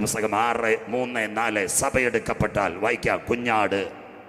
പുസ്തകം ആറ് മൂന്ന് നാല് സഭയെടുക്കപ്പെട്ടാൽ വായിക്കാം കുഞ്ഞാട്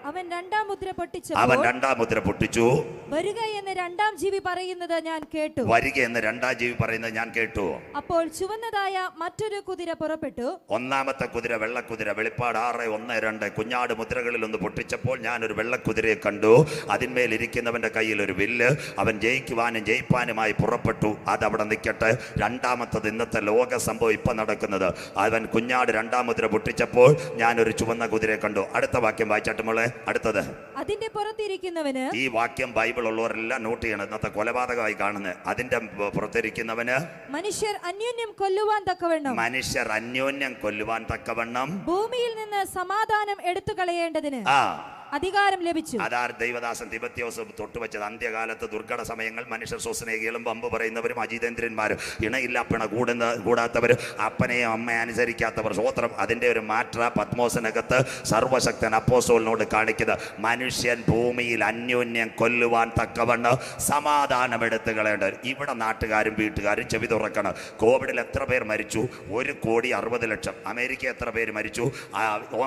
അവൻ രണ്ടാം മുദ്ര പൊട്ടിച്ചു അവൻ രണ്ടാം മുദ്ര പൊട്ടിച്ചു. വരിക എന്ന് രണ്ടാം ജീവി പറയുന്നത് ഞാൻ കേട്ടു. വരിക എന്ന് രണ്ടാം ജീവി പറയുന്നത് ഞാൻ കേട്ടു. അപ്പോൾ ചുവന്നതായ മറ്റൊരു കുതിര പുറപ്പെട്ടു. ഒന്നാമത്തെ കുതിര വെള്ളക്കുതിര വെളിപ്പാട് ആറ് ഒന്ന് രണ്ട് കുഞ്ഞാട് മുദ്രകളിൽ ഒന്ന് പൊട്ടിച്ചപ്പോൾ ഞാൻ ഒരു വെള്ളക്കുതിരയെ കണ്ടു. അതിന്മേൽ ഇരിക്കുന്നവന്റെ കയ്യിൽ ഒരു വില്ല്. അവൻ ജയിക്കുവാനും ജയിപ്പാനുമായി പുറപ്പെട്ടു. അതവിടെ നിൽക്കട്ടെ. രണ്ടാമത്തത് ഇന്നത്തെ ലോക സംഭവം ഇപ്പൊ നടക്കുന്നത്. അവൻ കുഞ്ഞാട് രണ്ടാം മുദ്ര പൊട്ടിച്ചപ്പോൾ ഞാൻ ഒരു ചുവന്ന കുതിരയെ കണ്ടു. അടുത്ത വാക്യം വായിച്ചാട്ട് മോളെ. അടുത്തത്. അതിന്റെ പുറത്തിരിക്കുന്നവന് ഈ വാക്യം ബൈബിൾ ഉള്ളവരെല്ലാം നോട്ട് ചെയ്യണം. ഇന്നത്തെ കൊലപാതകമായി കാണുന്നത് അതിന്റെ പുറത്തിരിക്കുന്നവന് മനുഷ്യർ അന്യോന്യം കൊല്ലുവാൻ തക്കവണ്ണം. മനുഷ്യർ അന്യോന്യം കൊല്ലുവാൻ തക്കവണ്ണം. ഭൂമിയിൽ നിന്ന് സമാധാനം എടുത്തു കളയേണ്ടതിന് ആ. അധികാരം ലഭിച്ചു. അതാർ ദൈവദാസൻ തിബത്യോസ് തൊട്ടുവച്ചത് അന്ത്യകാലത്ത് ദുർഘട സമയങ്ങൾ മനുഷ്യർ സ്വസ്നേഹികളും പമ്പ് പറയുന്നവരും അജിതേന്ദ്രന്മാരും ഇണയില്ല പിണ കൂടുന്ന കൂടാത്തവർ അപ്പനെയും അമ്മയെ അനുസരിക്കാത്തവർ. സ്വോത്രം അതിന്റെ ഒരു മാറ്റ പത്മോസിനകത്ത് സർവശക്തൻ അപ്പോസോലിനോട് കാണിക്കുന്നത് മനുഷ്യൻ ഭൂമിയിൽ അന്യോന്യം കൊല്ലുവാൻ തക്കവണ്ണം സമാധാനം എടുത്തു കളയേണ്ടത് ഇവിടെ നാട്ടുകാരും വീട്ടുകാരും ചെവി തുറക്കണം. കോവിഡിൽ എത്ര പേർ മരിച്ചു? ഒരു കോടി അറുപത് ലക്ഷം. അമേരിക്ക എത്ര പേര് മരിച്ചു?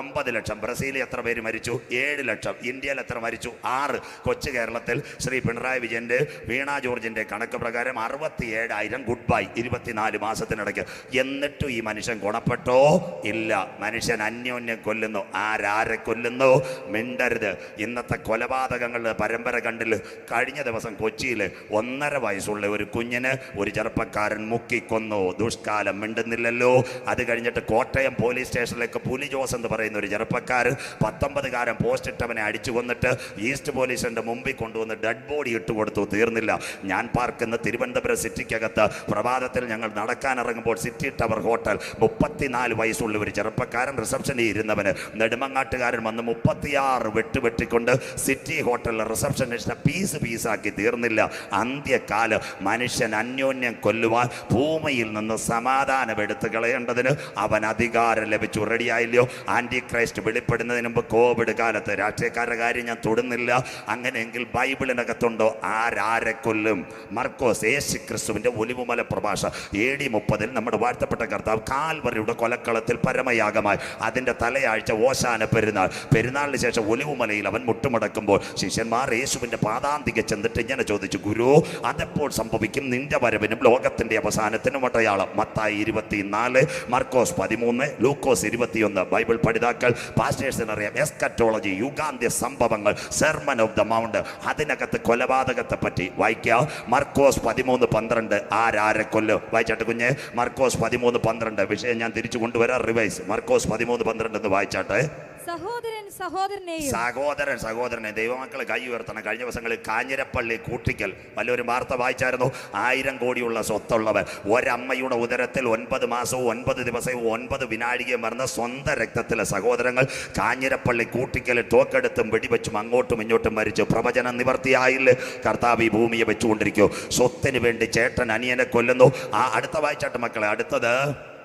ഒമ്പത് ലക്ഷം. ബ്രസീലിൽ എത്ര പേര് മരിച്ചു? ഏഴ് ലക്ഷം. ഇന്ത്യയിൽ എത്ര മരിച്ചു? ആറ്. കൊച്ചു കേരളത്തിൽ ശ്രീ പിണറായി വിജയന്റെ വീണ ജോർജിന്റെ കണക്ക് പ്രകാരം അറുപത്തി ഏഴായിരം ഗുഡ് ബൈ ഇരുപത്തിനാല് മാസത്തിനിടയ്ക്ക്. എന്നിട്ടും ഈ മനുഷ്യൻ ഗുണപ്പെട്ടോ? ഇല്ല. മനുഷ്യൻ അന്യോന്യം കൊല്ലുന്നു. ആരാരെ കൊല്ലുന്നു? മിണ്ടരുത്. ഇന്നത്തെ കൊലപാതകങ്ങളുടെ പരമ്പര കണ്ടിൽ കഴിഞ്ഞ ദിവസം കൊച്ചിയിൽ ഒന്നര വയസ്സുള്ള ഒരു കുഞ്ഞിന് ഒരു ചെറുപ്പക്കാരൻ മുക്കിക്കൊന്നു. ദുഷ്കാലം മിണ്ടുന്നില്ലല്ലോ. അത് കഴിഞ്ഞിട്ട് കോട്ടയം പോലീസ് സ്റ്റേഷനിലേക്ക് പുലി ജോസ് എന്ന് പറയുന്ന ഒരു ചെറുപ്പക്കാരൻ പത്തൊമ്പതുകാരൻ പോസ്റ്റ് ഇട്ടവനെ അടിച്ചു കൊന്നിട്ട് ഈസ്റ്റ് പോലീസിന്റെ മുമ്പിൽ കൊണ്ടുവന്ന് ഡെഡ് ബോഡി ഇട്ട് കൊടുത്തു. തീർന്നില്ല. ഞാൻ പാർക്കുന്ന തിരുവനന്തപുരം സിറ്റിക്കകത്ത് പ്രഭാതത്തിൽ ഞങ്ങൾ നടക്കാനിറങ്ങുമ്പോൾ സിറ്റി ടവർ ഹോട്ടൽ മുപ്പത്തിനാല് വയസ്സുള്ള ഒരു ചെറുപ്പക്കാരൻ റിസപ്ഷനിൽ ഇരുന്നവന് നെടുമങ്ങാട്ടുകാരൻ വന്ന് മുപ്പത്തിയാറ് വെട്ട് വെട്ടിക്കൊണ്ട് സിറ്റി ഹോട്ടലിലെ റിസപ്ഷനിസ്റ്റിനെ പീസ് പീസാക്കി തീർന്നില്ല. അന്ത്യകാല മനുഷ്യൻ അന്യോന്യം കൊല്ലുവാൻ ഭൂമിയിൽ നിന്ന് സമാധാനം എടുത്തു കളയേണ്ടതിന് അവൻ അധികാരം ലഭിച്ചു. റെഡിയായില്ലയോ ആന്റി ക്രൈസ്റ്റ് വെളിപ്പെടുന്നതിന് മുമ്പ് കോവിഡ് കാലത്ത് രാഷ്ട്രീയക്കാരുടെ കാര്യം ഞാൻ തൊടുന്നില്ല. അങ്ങനെയെങ്കിൽ ബൈബിളിനകത്തുണ്ടോ ആരാരെ കൊല്ലും? മർക്കോസ് യേശു ക്രിസ്തുവിന്റെ ഒലിവുമല പ്രഭാഷ എ ഡി മുപ്പതിൽ നമ്മുടെ വാഴ്ത്തപ്പെട്ട കർത്താവ് കാൽവറിയുടെ കൊലക്കളത്തിൽ പരമയാഗമായി അതിന്റെ തലയാഴ്ച ഓശാന പെരുന്നാൾ. പെരുന്നാളിന് ശേഷം ഒലിവുമലയിൽ അവൻ മുട്ടുമടക്കുമ്പോൾ ശിഷ്യന്മാർ യേശുവിന്റെ പാതാന്തിക ചെന്നിട്ട് ഇങ്ങനെ ചോദിച്ചു ഗുരു അതെപ്പോൾ സംഭവിക്കും? നിന്റെ വരവിനും ലോകത്തിന്റെ അവസാനത്തിനും അടയാളം. മത്തായി ഇരുപത്തിനാല് മർക്കോസ് പതിമൂന്ന് ലൂക്കോസ് ഇരുപത്തിയൊന്ന്. ബൈബിൾ പഠിതാക്കൾ പാസ്റ്റേഴ്സിനറിയാം എസ്കറ്റോളജി എസ്കറ്റോളജി യുഗാന്ത്യ സംഭവങ്ങൾ സെർമൻ ഓഫ് ദ മൗണ്ട് അതിനകത്ത് കൊലപാതകത്തെ പറ്റി വായിക്കുക. മർക്കോസ് പതിമൂന്ന് പന്ത്രണ്ട്. ആരാരെ കൊല്ലു? വായിച്ചാട്ടെ കുഞ്ഞ്. മർക്കോസ് പതിമൂന്ന് പന്ത്രണ്ട്. വിഷയം ഞാൻ തിരിച്ചു കൊണ്ടുവരാം. റിവൈസ്. മർക്കോസ് പതിമൂന്ന് പന്ത്രണ്ട് എന്ന് വായിച്ചാട്ടെ. സഹോദരൻ സഹോദരനെയും സഹോദരൻ സഹോദരനെ ദൈവമക്കളെ കൈ ഉയർത്തണം. കഴിഞ്ഞ ദിവസങ്ങളിൽ കാഞ്ഞിരപ്പള്ളി കൂട്ടിക്കൽ വലിയൊരു വാർത്ത വായിച്ചായിരുന്നു. ആയിരം കോടിയുള്ള സ്വത്തുള്ളവർ ഒരമ്മയുടെ ഉദരത്തിൽ ഒൻപത് മാസവും ഒൻപത് ദിവസവും ഒൻപത് വിനാഴികയും വരുന്ന സ്വന്തം രക്തത്തിലെ സഹോദരങ്ങൾ കാഞ്ഞിരപ്പള്ളി കൂട്ടിക്കൽ തോക്കെടുത്തും വെടിവെച്ചും അങ്ങോട്ടും ഇങ്ങോട്ടും മരിച്ചു. പ്രവചനം നിവർത്തിയായില്ല? കർത്താവ് ഈ ഭൂമിയെ വെച്ചുകൊണ്ടിരിക്കൂ. സ്വത്തിന് വേണ്ടി ചേട്ടൻ അനിയനെ കൊല്ലുന്നു. ആ അടുത്ത വായിച്ചാട്ട് മക്കളെ അടുത്തത്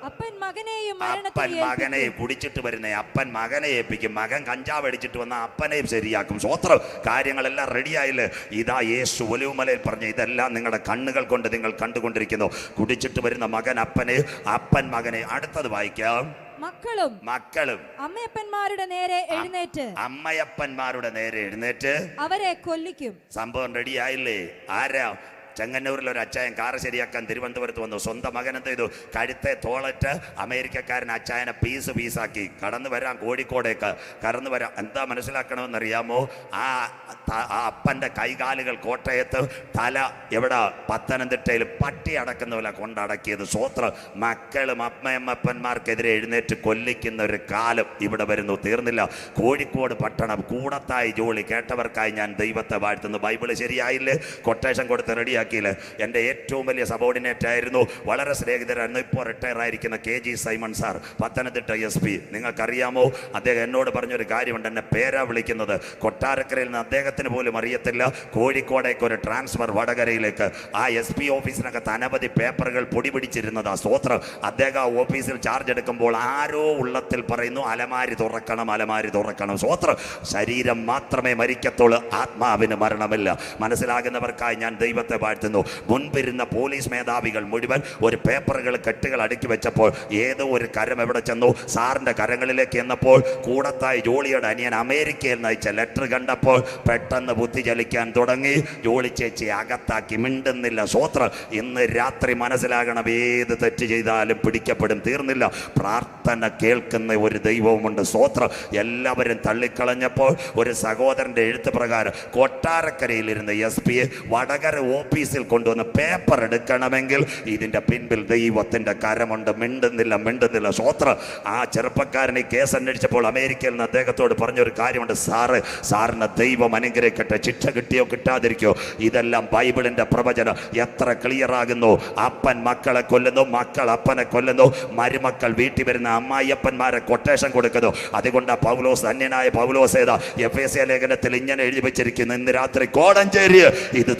അപ്പൻ മകനെയും അപ്പൻ മകനെ. കുടിച്ചിട്ട് വരുന്ന. അപ്പൻ മകനെ ഏൽപ്പിക്കും. മകൻ കഞ്ചാവ് അടിച്ചിട്ട് വന്ന അപ്പനെയും ശരിയാക്കും. സ്വത്രം. കാര്യങ്ങളെല്ലാം റെഡിയായില്ലേ ഇതാ യേശു ഒലിവുമലയിൽ പറഞ്ഞ ഇതെല്ലാം നിങ്ങളുടെ കണ്ണുകൾ കൊണ്ട് നിങ്ങൾ കണ്ടുകൊണ്ടിരിക്കുന്നു. കുടിച്ചിട്ട് വരുന്ന മകൻ അപ്പനെ അപ്പൻ മകനെ അടുത്തത് വായിക്കാം. മക്കളും മക്കളും. അമ്മയപ്പന്മാരുടെ നേരെ എഴുന്നേറ്റ്. അമ്മയപ്പന്മാരുടെ നേരെ എഴുന്നേറ്റ്. അവരെ കൊല്ലിക്കും. സംഭവം റെഡിയായില്ലേ ആരാ? ചെങ്ങന്നൂരിൽ ഒരു അച്ചായൻ കാറ് ശരിയാക്കാൻ തിരുവനന്തപുരത്ത് വന്നു. സ്വന്തം മകൻ എന്ത് ചെയ്തു? കഴുത്തെ തോളറ്റ് അമേരിക്കക്കാരൻ അച്ചായനെ പീസ് പീസാക്കി കടന്നു വരാം കോഴിക്കോടേക്ക്. കടന്നു വരാം. എന്താ മനസ്സിലാക്കണമെന്നറിയാമോ? ആ അപ്പന്റെ കൈകാലുകൾ കോട്ടയത്ത് തല എവിടെ? പത്തനംതിട്ടയിൽ പട്ടി അടക്കുന്ന പോലെ കൊണ്ടടക്കിയത് സ്വോത്ര. മക്കളും അമ്മയമ്മപ്പന്മാർക്കെതിരെ എഴുന്നേറ്റ് കൊല്ലിക്കുന്ന ഒരു കാലം ഇവിടെ വരുന്നു. തീർന്നില്ല. കോഴിക്കോട് പട്ടണം കൂടത്തായി ജോലി കേട്ടവർക്കായി ഞാൻ ദൈവത്തെ വാഴ്ത്തുന്നു. ബൈബിൾ ശരിയായില്ലേ? കൊട്ടേഷൻ കൊടുത്ത് റെഡിയാക്കിയില്ലേ എന്റെ ഏറ്റവും വലിയ സബോർഡിനേറ്റ് ആയിരുന്നു. വളരെ സ്നേഹിതരായിരുന്നു. ഇപ്പോൾ റിട്ടയർ ആയിരിക്കുന്ന K G Simon sir Pathanamthitta S P. നിങ്ങൾക്കറിയാമോ? അദ്ദേഹം എന്നോട് പറഞ്ഞൊരു കാര്യമുണ്ട്. എന്നെ പേരാ വിളിക്കുന്നത്. കൊട്ടാരക്കരയിൽ നിന്ന് അദ്ദേഹത്തിന് പോലും അറിയത്തില്ല. കോഴിക്കോടേക്ക് ഒരു ട്രാൻസ്ഫർ വടകരയിലേക്ക്. ആ എസ് പി ഓഫീസിനകത്ത് അനവധി പേപ്പറുകൾ പൊടി ആ സ്തോത്രം. അദ്ദേഹം ആ ഓഫീസിൽ ചാർജ് എടുക്കുമ്പോൾ ആരോ ഉള്ളത്തിൽ പറയുന്നു അലമാരി തുറക്കണം അലമാരി തുറക്കണം. സ്തോത്രം. ശരീരം മാത്രമേ മരിക്കത്തുള്ളൂ. ആത്മാവിന് മരണമില്ല. മനസ്സിലാകുന്നവർക്കായി ഞാൻ ദൈവത്തെ വാഴ്ത്തുന്നു. മുൻപിരുന്ന പോലീസ് മേധാവികൾ മുഴുവൻ ഒരു പേപ്പറുകൾ കെട്ടുകൾ അടുക്കി വെച്ചപ്പോൾ ഏതോ ഒരു കരം എവിടെ ചെന്നു. സാറിന്റെ കരങ്ങളിലേക്ക് എന്നപ്പോൾ കൂടത്തായി ജോളിയുടെ അനിയൻ അമേരിക്കയിൽ നയിച്ച ലെറ്റർ കണ്ടപ്പോൾ പെട്ടെന്ന് ബുദ്ധി ചലിക്കാൻ തുടങ്ങി. ജോളി ചേച്ചി അകത്താക്കി മിണ്ടുന്നില്ല. സ്വോത്ര ഇന്ന് രാത്രി മനസ്സിലാകണം ഏത് തെറ്റ് ചെയ്താലും പിടിക്കപ്പെടും തീർന്നില്ല. പ്രാർത്ഥന കേൾക്കുന്ന ഒരു ദൈവവുമുണ്ട്. സ്വോത്ര എല്ലാവരും തള്ളിക്കളഞ്ഞപ്പോൾ ഒരു സഹോദരന്റെ എഴുത്ത് പ്രകാരം കൊട്ടാരക്കരയിലിരുന്ന എസ് പിയെ വടകര ഓഫീസിൽ കൊണ്ടുവന്ന് പേപ്പർ എടുക്കണമെങ്കിൽ ഇതിന്റെ പിൻപിൽ ദൈവത്തിന്റെ കരമുണ്ട്. മിണ്ടുന്നില്ല മിണ്ടുന്നില്ല. സ്വോത്ര ആ ചെറുപ്പക്കാരനെ കേസ് അന്വേഷിച്ചപ്പോൾ അമേരിക്കയിൽ നിന്ന് അദ്ദേഹത്തോട് പറഞ്ഞൊരു കാര്യമുണ്ട്. സാറ് സാറിന് ദൈവം അനുഗ്രഹിക്കട്ടെ. ശിക്ഷ കിട്ടിയോ കിട്ടാതിരിക്കോ? ഇതെല്ലാം ബൈബിളിന്റെ പ്രവചനം. എത്ര ക്ലിയർ ആകുന്നു. അപ്പൻ മക്കളെ കൊല്ലുന്നു മക്കൾ അപ്പനെ കൊല്ലുന്നു. മരുമക്കൾ വീട്ടിൽ വരുന്ന അമ്മായിയപ്പന്മാരെ കൊട്ടേഷൻ കൊടുക്കുന്നു. അതുകൊണ്ട് പൗലോസ് അന്യനായ പൗലോസ് ഏതാ? എഫ് എ ലേഖനത്തിൽ ഇങ്ങനെ എഴുതി വെച്ചിരിക്കുന്നു. ഇന്ന് രാത്രി കോടഞ്ചേരി ഇത്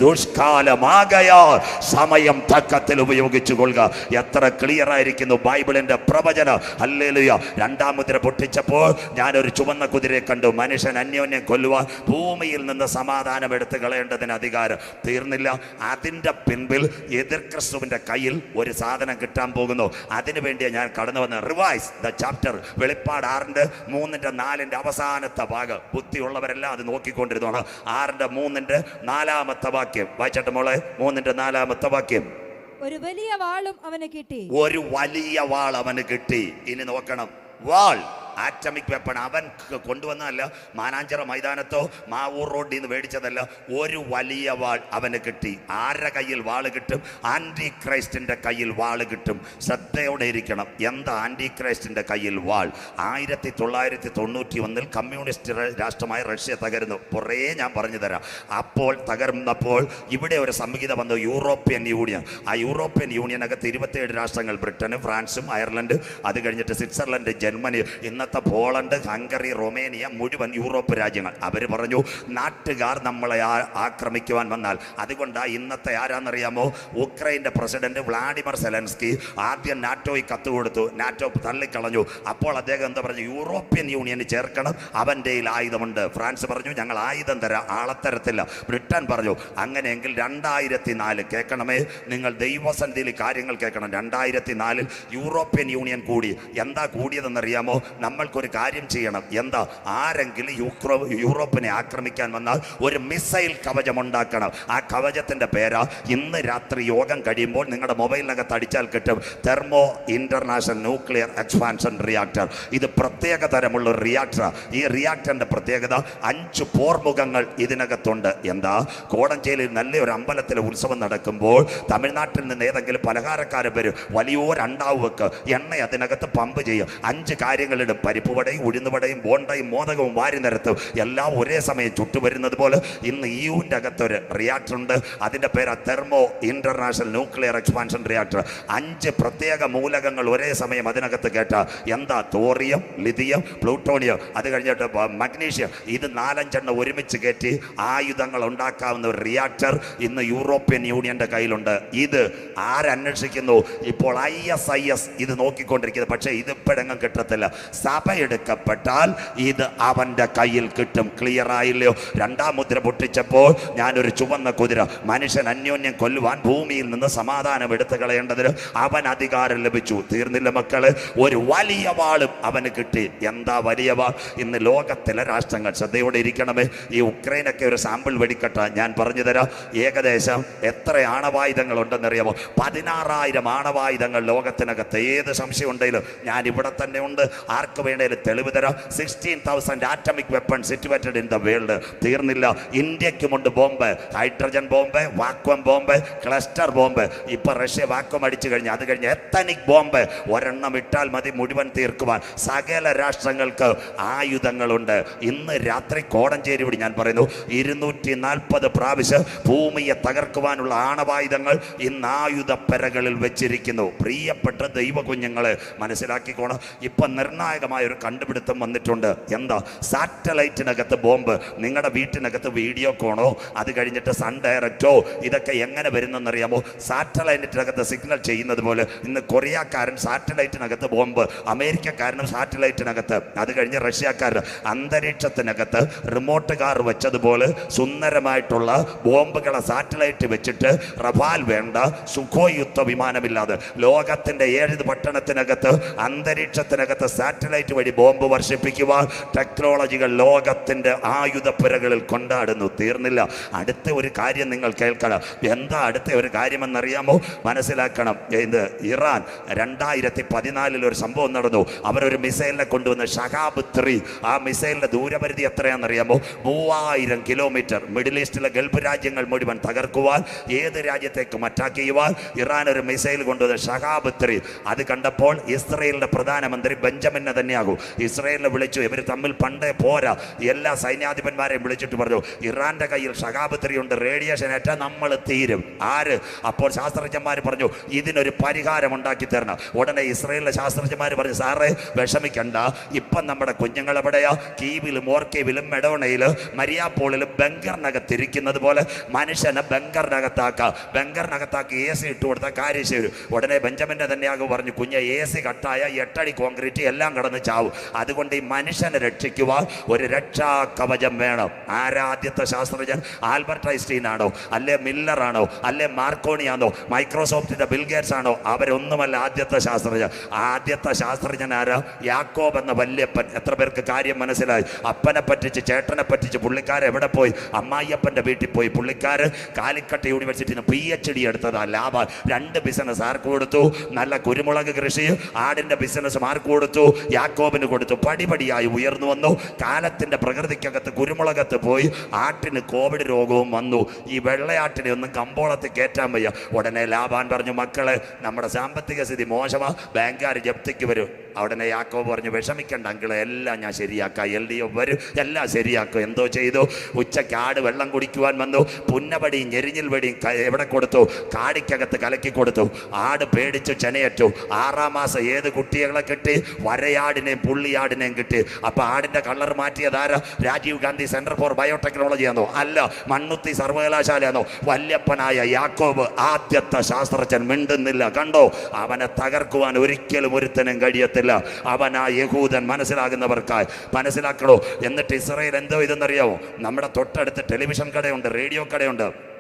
ദുഷ്കാലമാകയാൽ സമയം തക്കത്തിൽ ഉപയോഗിച്ചു കൊള്ളുക. എത്ര ക്ലിയർ ആയിരിക്കുന്നു ബൈബിളിന്റെ പ്രവചനം. അല്ലേലുയ രണ്ടാം മുദ്ര പൊട്ടിച്ചപ്പോൾ ഞാനൊരു ചുവന്ന കുതിരയെ കണ്ടു. മനുഷ്യൻ അന്യോന്യം കൊല്ലുവാൻ ഭൂമിയിൽ നിന്ന് സമാധാനം എടുത്തു കളയേണ്ടതിന് അധികാരം തീർന്നില്ല. അതിന്റെ പിൻപിൽ എതിർ ക്രിസ്തുവിന്റെ കയ്യിൽ ഒരു സാധനം കിട്ടാൻ പോകുന്നു. അതിനു വേണ്ടിയാണ് ഞാൻ കടന്നു വന്നത്. Revise the chapter. വെളിപ്പാട് ആറിന്റെ മൂന്നിന്റെ നാലിന്റെ അവസാനത്തെ ഭാഗം. ബുദ്ധിയുള്ളവരെല്ലാം അത് നോക്കിക്കൊണ്ടിരുന്നതാണ്. ആറിന്റെ മൂന്നിന്റെ നാലാമത്തെ വാക്യം. വായിച്ചട്ടെ മോളെ? മൂന്നിന്റെ നാലാമത്തെ വാക്യം. ഒരു വലിയ വാളും അവന് കിട്ടി. ഒരു വലിയ വാൾ അവന് കിട്ടി. ഇനി നോക്കണം. വാൾ. ആറ്റമിക് വെപ്പൺ അവൻ കൊണ്ടുവന്നതല്ല. മാനാഞ്ചിറ മൈതാനത്തോ മാവൂർ റോഡിൽ നിന്ന് മേടിച്ചതല്ല. ഒരു വലിയ വാൾ അവന് കിട്ടി. ആരുടെ കയ്യിൽ വാൾ കിട്ടും? ആന്റി ക്രൈസ്റ്റിന്റെ കയ്യിൽ വാൾ കിട്ടും. ശ്രദ്ധയോടെ ഇരിക്കണം. എന്താ ആന്റി ക്രൈസ്റ്റിന്റെ കയ്യിൽ വാൾ? ആയിരത്തി തൊള്ളായിരത്തി തൊണ്ണൂറ്റി ഒന്നിൽ കമ്മ്യൂണിസ്റ്റ് രാഷ്ട്രമായ റഷ്യ തകരുന്നു. കുറേ ഞാൻ പറഞ്ഞു തരാം. അപ്പോൾ തകർന്നപ്പോൾ ഇവിടെ ഒരു സംഹിത വന്നു. European union. ആ യൂറോപ്യൻ യൂണിയനകത്ത് ഇരുപത്തിയേഴ് രാഷ്ട്രങ്ങൾ ബ്രിട്ടനും ഫ്രാൻസും അയർലൻഡ്. അത് കഴിഞ്ഞിട്ട് സ്വിറ്റ്സർലൻഡ് ജർമ്മനി ഇന്നത്തെ പോളണ്ട് ഹംഗറി റൊമേനിയ മുഴുവൻ യൂറോപ്പ് രാജ്യങ്ങൾ. അവർ പറഞ്ഞു നാട്ടുകാർ നമ്മളെ ആക്രമിക്കുവാൻ വന്നാൽ അതുകൊണ്ടാണ് ഇന്നത്തെ ആരാന്നറിയാമോ? ഉക്രൈന്റെ പ്രസിഡന്റ് വ്ളാഡിമർ സെലൻസ്കി ആദ്യം നാറ്റോയ്ക്ക് കത്ത് കൊടുത്തു നാറ്റോ തള്ളിക്കളഞ്ഞു. അപ്പോൾ അദ്ദേഹം എന്താ പറഞ്ഞു? യൂറോപ്യൻ യൂണിയന് ചേർക്കണം അവന്റെ ആയുധമുണ്ട്. ഫ്രാൻസ് പറഞ്ഞു ഞങ്ങൾ ആയുധം തരാം ആളെ തരത്തില്ല ബ്രിട്ടൻ പറഞ്ഞു അങ്ങനെയെങ്കിൽ രണ്ടായിരത്തി നാല് കേൾക്കണമേ നിങ്ങൾ ദൈവസന്ധിയിൽ കാര്യങ്ങൾ കേൾക്കണം. രണ്ടായിരത്തി നാലിൽ യൂറോപ്യൻ യൂണിയൻ കൂടി. എന്താ കൂടിയതെന്നറിയാമോ? നമ്മൾക്കൊരു കാര്യം ചെയ്യണം. എന്താ? ആരെങ്കിലും യൂക്രോ യൂറോപ്പിനെ ആക്രമിക്കാൻ വന്നാൽ ഒരു മിസൈൽ കവചം ഉണ്ടാക്കണം. ആ കവചത്തിന്റെ പേരാ ഇന്ന് രാത്രി യോഗം കഴിയുമ്പോൾ നിങ്ങളുടെ മൊബൈലിനകത്ത് അടിച്ചാൽ കിട്ടും thermo international nuclear expansion reactor. ഇത് പ്രത്യേക തരമുള്ള ഒരു റിയാക്ടറാണ് ഈ റിയാക്ടറിന്റെ പ്രത്യേകത അഞ്ച് പോർമുഖങ്ങൾ ഇതിനകത്തുണ്ട്. എന്താ? കോടഞ്ചേരിയിൽ നല്ലൊരു അമ്പലത്തിലെ ഉത്സവം നടക്കുമ്പോൾ തമിഴ്നാട്ടിൽ നിന്ന് ഏതെങ്കിലും പലഹാരക്കാരൻ വരും. വലിയൊരു അണ്ടാവ് വെക്ക് എണ്ണ അതിനകത്ത് പമ്പ് ചെയ്യും. അഞ്ച് കാര്യങ്ങളിടും പരിപ്പുവടയും ഉഴുന്നുവടയും ബോണ്ടയും മോദകവും വാരി നിരത്തും. എല്ലാം ഒരേ സമയം ചുട്ടുവരുന്നത് പോലെ ഇന്ന് ഇയുവിന്റെ അകത്തൊരു റിയാക്ടർ ഉണ്ട്. അതിന്റെ പേര് thermo international nuclear expansion reactor അഞ്ച് പ്രത്യേക മൂലകങ്ങൾ ഒരേ സമയം അതിനകത്ത് കേട്ട. എന്താ? തോറിയം ലിഥിയം പ്ലൂട്ടോണിയം അത് കഴിഞ്ഞിട്ട് മഗ്നീഷ്യം ഇത് നാലഞ്ചെണ്ണം ഒരുമിച്ച് കയറ്റി ആയുധങ്ങൾ ഉണ്ടാക്കാവുന്ന ഒരു റിയാക്ടർ ഇന്ന് യൂറോപ്യൻ യൂണിയന്റെ കയ്യിലുണ്ട്. ഇത് ആരന്വേഷിക്കുന്നു? ഇപ്പോൾ ഐ എസ് ഐ എസ് ഇത് നോക്കിക്കൊണ്ടിരിക്കുന്നത്. പക്ഷേ ഇതിപ്പോഴെങ്ങും കിട്ടത്തില്ല. സഭ എടുക്കപ്പെട്ടാൽ ഇത് അവന്റെ കയ്യിൽ കിട്ടും. ക്ലിയർ ആയില്ലയോ? രണ്ടാം മുദ്ര പൊട്ടിച്ചപ്പോൾ ഞാനൊരു ചുവന്ന കുതിര മനുഷ്യൻ അന്യോന്യം കൊല്ലുവാൻ ഭൂമിയിൽ നിന്ന് സമാധാനം എടുത്തു കളയേണ്ടതിന് അവൻ അധികാരം ലഭിച്ചു. തീർന്നില്ല മക്കൾ ഒരു വലിയ വാളും അവന് കിട്ടി. എന്താ വലിയ വാൾ? ഇന്ന് ലോകത്തിലെ രാഷ്ട്രങ്ങൾ ശ്രദ്ധയോടെ ഇരിക്കണമേ. ഈ ഉക്രൈനൊക്കെ ഒരു സാമ്പിൾ വെടിക്കട്ട. ഞാൻ പറഞ്ഞു തരാം ഏകദേശം എത്ര ആണവായുധങ്ങൾ ഉണ്ടെന്നറിയാമോ പതിനാറായിരം ആണവായുധങ്ങൾ ലോകത്തിനകത്ത്. ഏത് സംശയം ഉണ്ടെങ്കിലും ഞാൻ ഇവിടെ തന്നെ ഉണ്ട്. ആർക്ക് വേണേലും തെളിവ് തരാം. Sixteen thousand atomic weapon situated in the world തീർന്നില്ല. ഇന്ത്യക്കുമുണ്ട് bomb hydrogen bomb vacuum bomb cluster bomb. ഇപ്പൊ റഷ്യ വാക്വം അടിച്ചു കഴിഞ്ഞു അത് കഴിഞ്ഞ് എത്തനിക് ബോംബ് ഒരെണ്ണം ഇട്ടാൽ മതി മുഴുവൻ തീർക്കുവാൻ. സകല രാഷ്ട്രങ്ങൾക്ക് ആയുധങ്ങളുണ്ട്. ഇന്ന് രാത്രി കോടഞ്ചേരി വിടി ഞാൻ പറയുന്നു ഇരുന്നൂറ്റി നാൽപ്പത് പ്രാവശ്യം ഭൂമിയെ തകർക്കുവാനുള്ള ആണവായുധങ്ങൾ ഇന്ന് ആയുധപ്പരകളിൽ വെച്ചിരിക്കുന്നു. പ്രിയപ്പെട്ട ദൈവ കുഞ്ഞുങ്ങളെ മനസ്സിലാക്കിക്കോണം. ഇപ്പൊ നിർണായക അത്ഭുതകരമായ ഒരു കണ്ടുപിടുത്തം വന്നിട്ടുണ്ട്. എന്താ? സാറ്റലൈറ്റിനകത്ത് ബോംബ് നിങ്ങളുടെ വീട്ടിനകത്ത് വീഡിയോ കോണോ അത് കഴിഞ്ഞിട്ട് സൺ ഡയറക്റ്റോ ഇതൊക്കെ എങ്ങനെ വരുന്നെന്നറിയാമോ? സാറ്റലൈറ്റിനകത്ത് സിഗ്നൽ ചെയ്യുന്നത് പോലെ ഇന്ന് കൊറിയക്കാരൻ സാറ്റലൈറ്റിനകത്ത് ബോംബ് അമേരിക്കക്കാരനും സാറ്റലൈറ്റിനകത്ത് അത് കഴിഞ്ഞ് റഷ്യക്കാരൻ അന്തരീക്ഷത്തിനകത്ത് റിമോട്ട് കാർ വെച്ചതുപോലെ സുന്ദരമായിട്ടുള്ള ബോംബുകളെ സാറ്റലൈറ്റ് വെച്ചിട്ട് റഫാൽ വേണ്ട സുഖോയ് യുദ്ധ വിമാനമില്ലാതെ ലോകത്തിന്റെ ഏഴ് പട്ടണത്തിനകത്ത് അന്തരീക്ഷത്തിനകത്ത് സാറ്റലൈറ്റ് വഴി ബോംബ് വർഷിപ്പിക്കുവാൻ ടെക്നോളജികൾ ലോകത്തിന്റെ ആയുധപ്പുരകളിൽ കൊണ്ടാടുന്നു. തീർന്നില്ല. അടുത്ത ഒരു കാര്യം നിങ്ങൾ കേൾക്കണം. എന്താ അടുത്ത ഒരു കാര്യമെന്നറിയാമോ? മനസ്സിലാക്കണം. ഇത് ഇറാൻ രണ്ടായിരത്തി പതിനാലിൽ ഒരു സംഭവം നടന്നു. അവരൊരു മിസൈലിനെ കൊണ്ടുവന്ന് ഷഹാബ് ത്രീ. ആ മിസൈലിന്റെ ദൂരപരിധി എത്രയാണെന്നറിയാമോ? മൂവായിരം കിലോമീറ്റർ. മിഡിൽ ഈസ്റ്റിലെ ഗൾഫ് രാജ്യങ്ങൾ മുഴുവൻ തകർക്കുവാൻ ഏത് രാജ്യത്തേക്കും അറ്റാക്ക് ചെയ്യുവാൻ ഇറാൻ ഒരു മിസൈൽ കൊണ്ടുവന്ന് ഷഹാബ് ത്രീ. അത് കണ്ടപ്പോൾ ഇസ്രയേലിന്റെ പ്രധാനമന്ത്രി ബെഞ്ചമിനെ തന്നെയാകും ഇസ്രയേലിനെ വിളിച്ചു ഇവർ തമ്മിൽ പണ്ടേ പോരാ. എല്ലാ സൈന്യാധിപന്മാരെയും വിളിച്ചിട്ട് പറഞ്ഞു ഇറാന്റെ കയ്യിൽ ഷഹാബ് ഉണ്ട് റേഡിയേഷൻ ഏറ്റ നമ്മൾ തീരും. ആര്? അപ്പോൾ ശാസ്ത്രജ്ഞന്മാർ പറഞ്ഞു ഇതിനൊരു പരിഹാരം ഉണ്ടാക്കി തരണം. ഉടനെ ഇസ്രയേലിലെ ശാസ്ത്രജ്ഞന്മാർ പറഞ്ഞു സാറേ വിഷമിക്കണ്ട. ഇപ്പം നമ്മുടെ കുഞ്ഞുങ്ങൾ എവിടെയാ? കീവിലും ഓർക്കേവിലും മെഡോണയിലും മരിയാപ്പോളിലും ബംഗറിനകത്തിരിക്കുന്നത് പോലെ മനുഷ്യനെ ബംഗറിനകത്താക്കുക ബംഗറിനകത്താക്കി എ സി ഇട്ട് കൊടുത്താൽ കാര്യം ശരി ഉടനെ ബെഞ്ചമിന്റെ തന്നെയാകും പറഞ്ഞു കുഞ്ഞ് എ സി കട്ടായ എട്ടടി കോൺക്രീറ്റ് എല്ലാം കടന്ന് ചാവും. അതുകൊണ്ട് ഈ മനുഷ്യനെ രക്ഷിക്കുവാൻ ഒരു രക്ഷാ കവചം വേണം. ആരാദ്യത്തെ ശാസ്ത്രജ്ഞൻ ആൽബർട്ട് ഐസ്റ്റീൻ ആണോ? അല്ലെ മില്ലർ ആണോ? അല്ലെ മാർക്കോണി ആണോ? മൈക്രോസോഫ്റ്റിന്റെ ബിൽഗേറ്റ്സ് ആണോ? അവരൊന്നുമല്ല ആദ്യത്തെ ശാസ്ത്രജ്ഞൻ. ആദ്യത്തെ ശാസ്ത്രജ്ഞൻ ആരാ? യാക്കോബ് എന്ന വല്യപ്പൻ എത്ര പേർക്ക് കാര്യം മനസ്സിലായി? അപ്പനെ പറ്റിച്ച് ചേട്ടനെ പറ്റിച്ച് പുള്ളിക്കാരൻ എവിടെ പോയി? അമ്മായിയപ്പന്റെ വീട്ടിൽ പോയി. പുള്ളിക്കാരൻ കാലിക്കട്ട് യൂണിവേഴ്സിറ്റിയിൽ പി എച്ച് ഡി എടുത്തതാ ലാഭം രണ്ട് ബിസിനസ് ആർക്ക് കൊടുത്തു? നല്ല കുരുമുളക് കൃഷി. ആടിന്റെ ബിസിനസ് ആർക്ക് കൊടുത്തു? യാക്കോബിന് കൊടുത്തു. പടിപടിയായി ഉയർന്നു വന്നു. കാലത്തിന്റെ പ്രകൃതിക്കകത്ത് കുരുമുളകത്ത് പോയി ആട്ടിന് കോവിഡ് രോഗവും വന്നു. ഈ വെള്ളയാട്ടിനെ ഒന്നും കമ്പോളത്തിൽ കയറ്റാൻ വയ്യ. ഉടനെ ലാഭാൻ പറഞ്ഞു മക്കളെ നമ്മുടെ സാമ്പത്തിക സ്ഥിതി മോശമാണ് ബാങ്കുകാർ ജപ്തിക്ക് വരും. ഉടനെ യാക്കോ പറഞ്ഞു വിഷമിക്കണ്ട അങ്കിളെ എല്ലാം ഞാൻ ശരിയാക്കാം. എൽ ഡി എഫ് വരും എല്ലാം ശരിയാക്കും. എന്തോ ചെയ്തു? ഉച്ചയ്ക്ക് ആട് വെള്ളം കുടിക്കുവാൻ വന്നു. പുന്നപടിയും ഞെരിഞ്ഞിൽ വടിയും എവിടെ കൊടുത്തു? കാടിക്കകത്ത് കലക്കി കൊടുത്തു. ആട് പേടിച്ചു ചെനയറ്റു. ആറാം മാസം ഏത് കുട്ടികളെ കിട്ടി? വരയാടിനെയും പുള്ളിയാടിനെയും കിട്ടി. അപ്പോൾ ആടിന്റെ colour മാറ്റിയതാരാ Rajiv Gandhi centre for biotechnology ആണോ അല്ല മണ്ണുത്തി സർവകലാശാലയാണോ വല്യപ്പനായ യാക്കോബ് ആദ്യത്തെ ശാസ്ത്രജ്ഞൻ മിണ്ടുന്നില്ല. കണ്ടോ? അവനെ തകർക്കുവാൻ ഒരിക്കലും ഒരുത്തനും കഴിയത്തില്ല. അവൻ ആ യഹൂദൻ മനസ്സിലാകുന്നവർക്കായി. മനസ്സിലാക്കണോ? എന്നിട്ട് ഇസ്രയേൽ എന്തോ ഇതെന്നറിയാമോ നമ്മുടെ തൊട്ടടുത്ത് ടെലിവിഷൻ കടയുണ്ട് റേഡിയോ കടയുണ്ട്.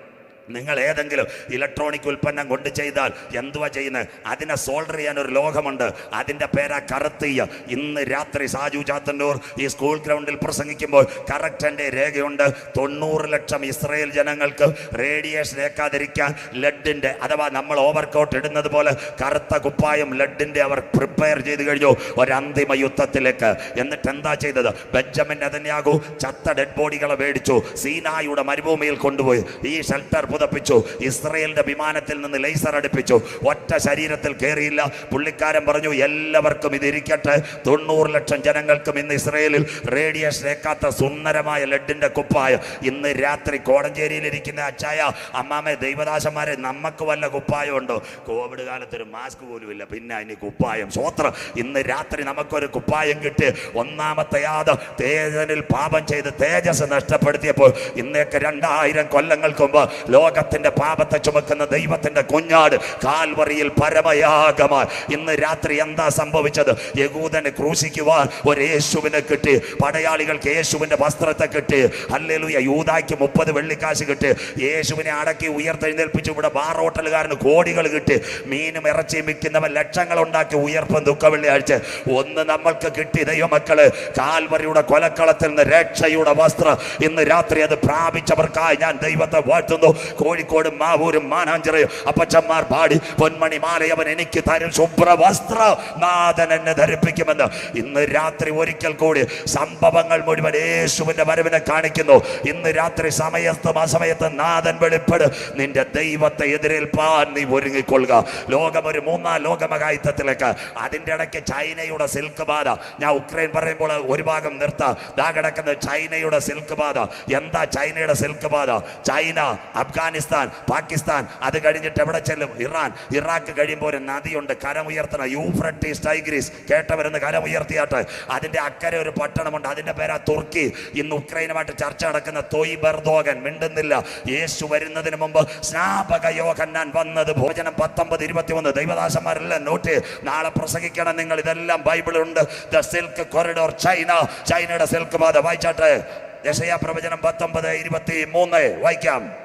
നിങ്ങൾ ഏതെങ്കിലും ഇലക്ട്രോണിക് ഉൽപ്പന്നം കൊണ്ട് ചെയ്താൽ എന്തുവാ ചെയ്യുന്നത് അതിനെ സോൾഡർ ചെയ്യാൻ ഒരു ലോകമുണ്ട്. അതിന്റെ പേരാ കറുത്തീയ. ഇന്ന് രാത്രി സാജു ചാത്തന്നൂർ ഈ സ്കൂൾ ഗ്രൗണ്ടിൽ പ്രസംഗിക്കുമ്പോൾ കറക്റ്റന്റെ രേഖയുണ്ട്. തൊണ്ണൂറ് ലക്ഷം ഇസ്രയേൽ ജനങ്ങൾക്ക് റേഡിയേഷൻ ഏക്കാതിരിക്കാൻ ലെഡിന്റെ അഥവാ നമ്മൾ ഓവർകോട്ട് ഇടുന്നത് പോലെ കറുത്ത കുപ്പായം ലെഡിന്റെ അവർ പ്രിപ്പയർ ചെയ്ത് കഴിഞ്ഞു ഒരന്തിമ യുദ്ധത്തിലേക്ക്. എന്നിട്ട് എന്താ ചെയ്തത്? ബെഞ്ചമിൻ തന്നെയാകൂ ചത്ത ഡെഡ് ബോഡികളെ മേടിച്ചു. സീനായുടെ മരുഭൂമിയിൽ കൊണ്ടുപോയി. ഈ ഷെൽട്ടർ പുതപ്പിച്ചു. ഇസ്രയേലിന്റെ വിമാനത്തിൽ നിന്ന് ലേസർ അടുപ്പിച്ചു. ഒറ്റ ശരീരത്തിൽ കയറിയില്ല പുള്ളിക്കാരൻ പറഞ്ഞു എല്ലാവർക്കും ഇതിരിക്കട്ടെ തൊണ്ണൂറ് ലക്ഷം ജനങ്ങൾക്കും ഇന്ന് ഇസ്രയേലിൽ റേഡിയേഷൻ ഏക്കാത്ത സുന്ദരമായ ലഡിന്റെ കുപ്പായ. ഇന്ന് രാത്രി കോടഞ്ചേരിയിൽ ഇരിക്കുന്ന അച്ചായ അമ്മാമ ദൈവദാസന്മാരെ നമുക്ക് വല്ല കുപ്പായം ഉണ്ടോ കോവിഡ് കാലത്ത് ഒരു മാസ്ക് പോലും ഇല്ല. പിന്നെ അതിന് കുപ്പായം. സ്വോത്രം ഇന്ന് രാത്രി നമുക്കൊരു കുപ്പായം കിട്ടി. ഒന്നാമത്തെ യാത തേജനിൽ പാപം ചെയ്ത് തേജസ് നഷ്ടപ്പെടുത്തിയപ്പോൾ ഇന്നേക്ക് രണ്ടായിരം കൊല്ലങ്ങൾക്ക് മുമ്പ് ലോകത്തിന്റെ പാപത്തെ ചുമക്കുന്ന ദൈവത്തിന്റെ കുഞ്ഞാട് കാൽവറിയിൽ പരമയാഗമായി. ഇന്ന് രാത്രി എന്താ സംഭവിച്ചത്? യകൂദനെ ക്രൂശിക്കുവാൻ ഒരു യേശുവിനെ കിട്ടി. പടയാളികൾക്ക് യേശുവിന്റെ വസ്ത്രത്തെ കിട്ടി. അല്ലെങ്കിൽ യൂതായ്ക്ക് മുപ്പത് വെള്ളിക്കാശ് കിട്ടി. യേശുവിനെ അടക്കി ഉയർത്തെഴുന്നേൽപ്പിച്ചു. ഇവിടെ ബാർ ഹോട്ടലുകാരന് കോടികൾ കിട്ടി. മീനും ഇറച്ചിയും വിൽക്കുന്നവൻ ലക്ഷങ്ങൾ ഉണ്ടാക്കി ഉയർപ്പം ദുഃഖ വെള്ളിയാഴ്ച. ഒന്ന് നമ്മൾക്ക് കിട്ടി ദൈവമക്കൾ. കാൽവറിയുടെ കൊലക്കളത്തിൽ നിന്ന് രക്ഷയുടെ വസ്ത്രം. ഇന്ന് രാത്രി അത് പ്രാപിച്ചവർക്കായി ഞാൻ ദൈവത്തെ വാഴ്ത്തുന്നു. കോഴിക്കോട് മാവൂരും മാനാഞ്ചിറയും അപ്പച്ചന്മാർ പാടി പൊന്മണി മാലയവൻ എനിക്ക് തരും ശുഭ്ര വസ്ത്ര നാഥൻ എന്നെ ധരിപ്പിക്കുമെന്ന്. ഇന്ന് രാത്രി ഒരിക്കൽ കൂടി സംഭവങ്ങൾ മുഴുവൻ യേശുവിന്റെ വരവിനെ കാണിക്കുന്നു. ഇന്ന് രാത്രി സമയത്തും അസമയത്തും നാഥൻ വെളിപ്പെട്. നിന്റെ ദൈവത്തെ എതിരേൽപ്പാൻ നീ ഒരുങ്ങിക്കൊള്ളുക. ലോകം ഒരു മൂന്നാം ലോകമകായുദ്ധത്തിലേക്ക് അതിന്റെ ഇടയ്ക്ക് ചൈനയുടെ സിൽക്ക് ബാധ. ഞാൻ ഉക്രൈൻ പറയുമ്പോൾ ഒരു ഭാഗം നിർത്താം. ദാ കിടക്കുന്നത് ചൈനയുടെ സിൽക്ക് ബാധ. എന്താ ചൈനയുടെ സിൽക്ക് ബാധ? ചൈന അഫ്ഗാൻ അഫ്ഗാനിസ്ഥാൻ പാകിസ്ഥാൻ അത് കഴിഞ്ഞിട്ട് എവിടെ ചെല്ലും? ഇറാൻ. ഇറാഖ് കഴിയുമ്പോൾ ഒരു നദിയുണ്ട് കരമുയർത്തണം. യൂഫ്രട്ടീസ് ടൈഗ്രീസ് കേട്ടവരെന്ന് കരമുയർത്തിയാട്ട്. അതിന്റെ അക്കരെ ഒരു പട്ടണമുണ്ട് അതിന്റെ പേരാ തുർക്കി. ഇന്ന് ഉക്രൈനുമായിട്ട് ചർച്ച നടക്കുന്ന തൊയ് ബർദോഗൻ മിണ്ടുന്നില്ല. യേശു വരുന്നതിന് മുമ്പ് സ്നാപക യോഹന്നാൻ വന്നത് ഭോജനം പത്തൊമ്പത് ഇരുപത്തിമൂന്ന്. ദൈവദാസന്മാരെല്ലാം നോട്ട് നാളെ പ്രസംഗിക്കണം നിങ്ങൾ. ഇതെല്ലാം ബൈബിളുണ്ട് ദ സിൽക്ക് കൊറിഡോർ ചൈന. ചൈനയുടെ സിൽക്ക് പാത വായിച്ചാട്ടെ. യശയാ പ്രവചനം പത്തൊമ്പത് ഇരുപത്തി മൂന്ന് വായിക്കാം.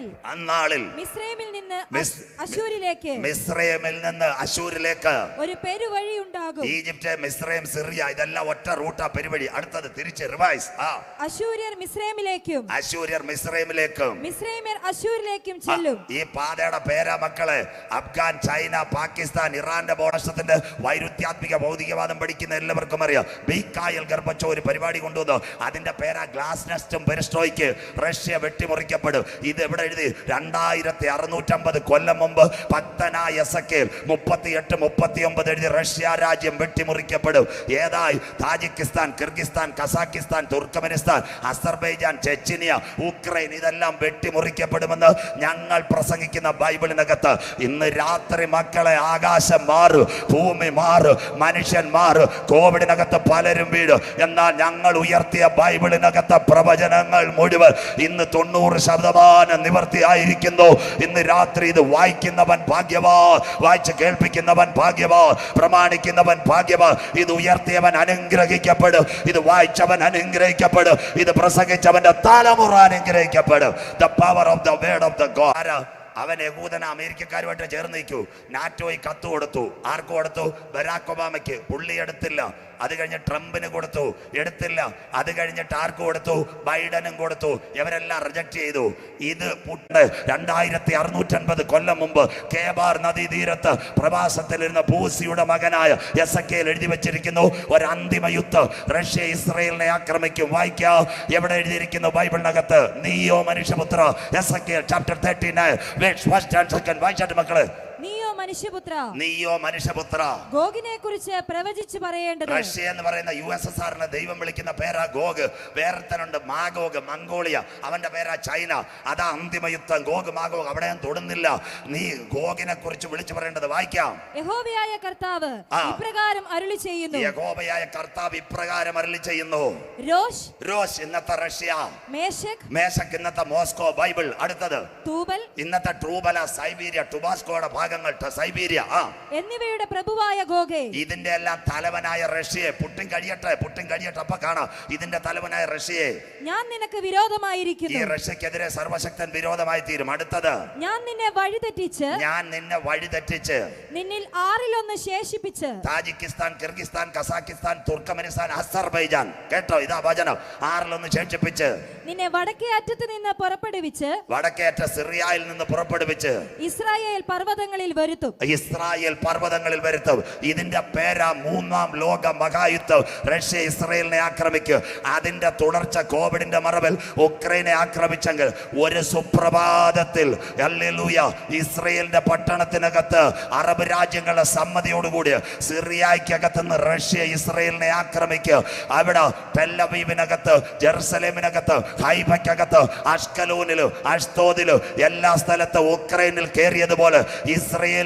അന്നാളിൽ അന്നാളിൽ മിസ്രൈമിൽ നിന്ന് അശൂരിലേക്ക് മിസ്രൈമിൽ നിന്ന് അശൂരിലേക്ക് ഒരു പെരുവഴി ഉണ്ടാകും. ഈജിപ്റ്റ് മിസ്രൈം സിറിയ ഇതെല്ലാം ഒറ്റ റൂട്ടാ പെരുവഴി. അടുത്തത് തിരിച്ച് റിവൈസ്. ആ. അശൂര്യർ മിസ്രൈമിലേക്കും അശൂര്യർ മിസ്രൈമിലേക്കും. മിസ്രൈമ്യർ അശൂരിലേക്കും ചെല്ലും. ഈ പാതയുടെ പേരാ മക്കളെ അഫ്ഗാൻ ചൈന പാകിസ്ഥാൻ ഇറാന്റെ ബോണസത്തിന്റെ വൈരുദ്ധ്യാത്മിക ഭൗതികവാദം പഠിക്കുന്ന എല്ലാവർക്കും അറിയാം. ബീക്കായൽ ഗർഭച്ചോ ഒരു പരിപാടി കൊണ്ടുവന്നു. അതിന്റെ പേരാ ഗ്ലാസ് നെസ്റ്റും പെരിസ്ട്രോയ്ക്ക്. റഷ്യ വെട്ടിമുറിക്കപ്പെടും. ഇത് എവിടെ എഴുതി. രണ്ടായിരത്തി അറുന്നൂറ്റമ്പത് കൊല്ലം മുമ്പ് ഭക്തനായ സക്കേൽ മുപ്പത്തിയെട്ട് മുപ്പത്തി ഒമ്പത് എഴുതി റഷ്യ രാജ്യം വെട്ടിമുറിക്കപ്പെടും. ഏതായി? Tajikistan Kyrgyzstan Kazakhstan Turkmenistan Azerbaijan Chechnya Ukraine ഇതെല്ലാം വെട്ടിമുറിക്കപ്പെടുമെന്ന് ഞങ്ങൾ പ്രസംഗിക്കുന്ന ബൈബിളിനകത്ത്. ഇന്ന് രാത്രി മക്കളെ ആകാശം മാറും ഭൂമി മാറും മനുഷ്യൻ മാറും കോവിഡിനകത്ത് പലരും വീഴും എന്നാൽ ഞങ്ങൾ ഉയർത്തിയ ബൈബിളിനകത്തെ പ്രവചനങ്ങൾ മുഴുവൻ ഇന്ന് തൊണ്ണൂറ് ശതമാനം നിവർത്തിയായിരിക്കുന്നു ഇന്ന് രാത്രി ഇത് വായിക്കുന്നവൻ ഭാഗ്യവാ. വായിച്ച് കേൾപ്പിക്കുന്നവൻ ഭാഗ്യവാ. പ്രമാണിക്കുന്നവൻ ഭാഗ്യവാ. ഇത് ഉയർത്തിയവൻ അനുഗ്രഹിക്കപ്പെടും. ഇത് വായിച്ചവൻ അനുഗ്രഹിക്കപ്പെടും. ഇത് പ്രസംഗിച്ചവന്റെ തലമുറ അനുഗ്രഹിക്കപ്പെടും. The power of the word of the God അവൻ യഹൂദന അമേരിക്കക്കാരുമായിട്ട് ചേർന്ന് നിൽക്കൂ. നാറ്റോയി കത്ത് കൊടുത്തു. ആർക്ക് കൊടുത്തു? ബരാക് ഒബാമയ്ക്ക്. പുള്ളി അത് കഴിഞ്ഞ് ട്രംപിന് കൊടുത്തു. എടുത്തില്ല. അത് കഴിഞ്ഞിട്ട് ആർക്ക് കൊടുത്തു? ബൈഡനും കൊടുത്തു. ഇവരെല്ലാം റിജക്ട് ചെയ്തു. ഇത് പുട്ട് രണ്ടായിരത്തി അറുന്നൂറ്റൻപത് കൊല്ലം മുമ്പ് കേബാർ നദീതീരത്ത് പ്രവാസത്തിലിരുന്ന ഭൂസിയുടെ മകനായ എസ് എഴുതി വെച്ചിരിക്കുന്നു. ഒരു അന്തിമ യുദ്ധം. റഷ്യ ഇസ്രയേലിനെ ആക്രമിക്കും. വായിക്കാം. എവിടെ എഴുതിയിരിക്കുന്നു ബൈബിളിനകത്ത്? നീയോ മനുഷ്യപുത്ര? S chapter thirty nine first and second വായിച്ചാട്ട് മക്കൾ. മനുഷ്യപുത്ര. നീയോ മനുഷ്യപുത്ര. ഗോഗിനെ കുറിച്ച് പ്രവചിച്ചു പറയേണ്ടത് റഷ്യ എന്ന് പറയുന്ന യു എസ് എസ് ആറിന് ദൈവം വിളിക്കുന്ന പേരാ ഗോഗ്. വേറെത്തനുണ്ട് Magog Mongolia. അവന്റെ പേരാ ചൈന. അതാ അന്തിമ യുദ്ധം. ഗോഗ് മാഗോഗ് അവിടെ തൊടുന്നില്ല. നീ ഗോഗിനെ കുറിച്ച് വിളിച്ചു പറയേണ്ടത് വായിക്കാം. യഹോവയായ കർത്താവ് ഇപ്രകാരം അരുളി ചെയ്യുന്നു. യഹോവയായ കർത്താവ് ഇപ്രകാരം അരുളി ചെയ്യുന്നു. റോഷ് റോഷ് ഇന്നത്തെ റഷ്യ. മേശക്. മേശക് ഇന്നത്തെ മോസ്കോ ബൈബിൾ. അടുത്തത്. തൂബൽ. ഇന്നത്തെ ട്രൂബല സൈബീരിയ ടുബാസ്കോയുടെ ഭാഗങ്ങൾ സൈബീരിയ ആ. എന്നിവയുടെ പ്രഭുവായ ഗോഗെ. ഇതിന്റെ എല്ലാം തലവനായ റഷ്യയെ പുട്ടും കഴിയട്ടെ പുട്ടും കഴിയട്ടെ അപ്പൊ കാണാം ഇതിന്റെ തലവനായ റഷ്യയെ. ഞാൻ നിനക്ക് വിരോധമായിരിക്കുന്നു. ഈ റഷ്യക്കെതിരെ സർവശക്തൻ വിരോധമായി തീരും. അടുത്തത്. ഞാൻ നിന്നെ വഴിതെറ്റിച്ച് ഞാൻ നിന്നെ വഴിതെറ്റിച്ച് നിന്നിൽ ആറിലൊന്ന് ശേഷിപ്പിച്ച് Tajikistan Kyrgyzstan Kazakhstan Turkmenistan Azerbaijan. കേട്ടോ ഇതാ വചനം. ആറിലൊന്ന് ശേഷിപ്പിച്ച് നിന്നെ വടക്കേ അറ്റത്ത് നിന്ന് പുറപ്പെടുവിച്ച് വടക്കേ അറ്റ സിറിയയിൽ നിന്ന് പുറപ്പെടുവിച്ച് ഇസ്രായേൽ പർവതങ്ങളിൽ വരുത്തും. ഇസ്രായേൽ പർവതങ്ങളിൽ വരുത്തും. ഇതിന്റെ പേരാ മൂന്നാം ലോക മഹായുദ്ധം. റഷ്യ ഇസ്രായേലിനെ ആക്രമിക്കും. അതിന്റെ തുടർച്ച കോവിഡിന്റെ മറവിൽ ഉക്രൈനെ ആക്രമിച്ചെങ്കിൽ ഒരു സുപ്രഭാതത്തിൽ ഇസ്രയേലിന്റെ പട്ടണത്തിനകത്ത് അറബ് രാജ്യങ്ങളുടെ സമ്മതിയോടുകൂടി സിറിയക്കകത്ത് നിന്ന് റഷ്യ ഇസ്രയേലിനെ ആക്രമിക്കുക അവിടെ പെല്ലവീവിനകത്ത് ജെറുസലേമിനകത്ത് ഹൈബക്കകത്ത് അഷ്കലൂനിലും അഷ്തോദിലും എല്ലാ സ്ഥലത്തും ഉക്രൈനിൽ കയറിയതുപോലെ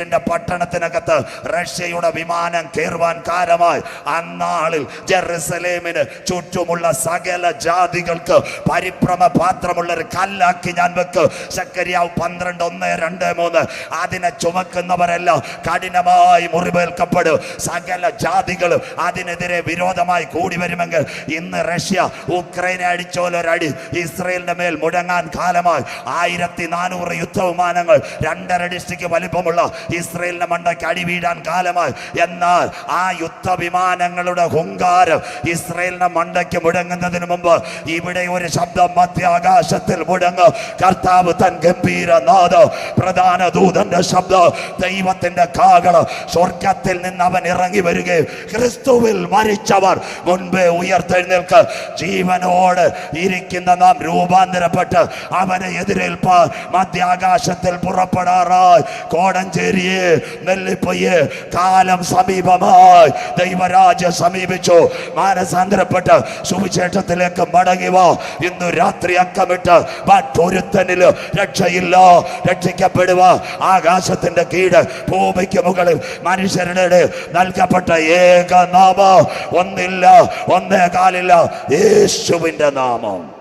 ഇസ്രയേലിന്റെ പട്ടണത്തിനകത്ത് റഷ്യയുടെ വിമാനം കയറുവാൻ കാരണമായി അന്നാളിൽ ജെറുസലേമിന് ചുറ്റുമുള്ള സകല ജാതികൾക്ക് പരിഭ്രമ പാത്രമുള്ള ഒരു കല്ലാക്കി ഞാൻ വെക്ക്. ശക്കരിയാവ് പന്ത്രണ്ട് ഒന്ന് രണ്ട് മൂന്ന്. അതിനെ ചുമക്കുന്നവരെല്ലാം കഠിനമായി മുറിവേൽക്കപ്പെടും. സകല ജാതികളും അതിനെതിരെ വിരോധമായി കൂടി വരുമെങ്കിൽ ഇന്ന് റഷ്യ ഉക്രൈനെ അടിച്ചോലൊരടി ഇസ്രയേലിന്റെ മേൽ മുടങ്ങാൻ കാലമായി. ആയിരത്തി നാനൂറ് യുദ്ധവിമാനങ്ങൾ രണ്ടര ഡിസ്ട്രിക്ട് വലിപ്പമുള്ള ഇസ്രയേലിന്റെ മണ്ടയ്ക്ക് അടിവീഴാൻ കാലമായി. എന്നാൽ ആ യുദ്ധവിമാനങ്ങളുടെ ഹുങ്കാരം ഇസ്രയേലിന്റെ മണ്ടയ്ക്ക് മുടങ്ങുന്നതിന് മുമ്പ് ഇവിടെ ഒരു ശബ്ദം മധ്യാകാശത്തിൽ മുടങ്ങ് കർത്താവ് തൻ ഗംഭീര നാദ പ്രധാന ദൂതന്റെ ശബ്ദം ദൈവത്തിന്റെ കാകള സ്വർഗത്തിൽ നിന്ന് അവൻ ഇറങ്ങി വരികയും ക്രിസ്തുവിൽ മരിച്ചവർ മുൻപേ ഉയർത്തെഴുന്നേൽക്ക്. ജീവനോട് ഇരിക്കുന്ന നാം രൂപാന്തരപ്പെട്ട് അവനെ എതിരേൽപ്പാൻ മധ്യാകാശത്തിൽ പുറപ്പെടാറായി. കോടഞ്ചേരി മന്ദിരിയെ നെല്ലിപ്പൊയ്യെ കാലം സമീപമായി. ദൈവരാജ്യം സമീപിച്ചു. മാനസാന്തരപ്പെട്ട് സുവിശേഷത്തിലേക്ക് മടങ്ങി വാ. ഇന്ന് രാത്രി അക്കമിട്ട് പൊരുത്തനിൽ രക്ഷയില്ല. രക്ഷിക്കപ്പെടുക ആകാശത്തിന്റെ കീഴ് ഭൂമിക്ക് മുകളിൽ മനുഷ്യരുടെ നൽകപ്പെട്ട ഏക നാമം ഒന്നില്ല ഒന്നേ കാലില്ല. യേശുവിന്റെ നാമം.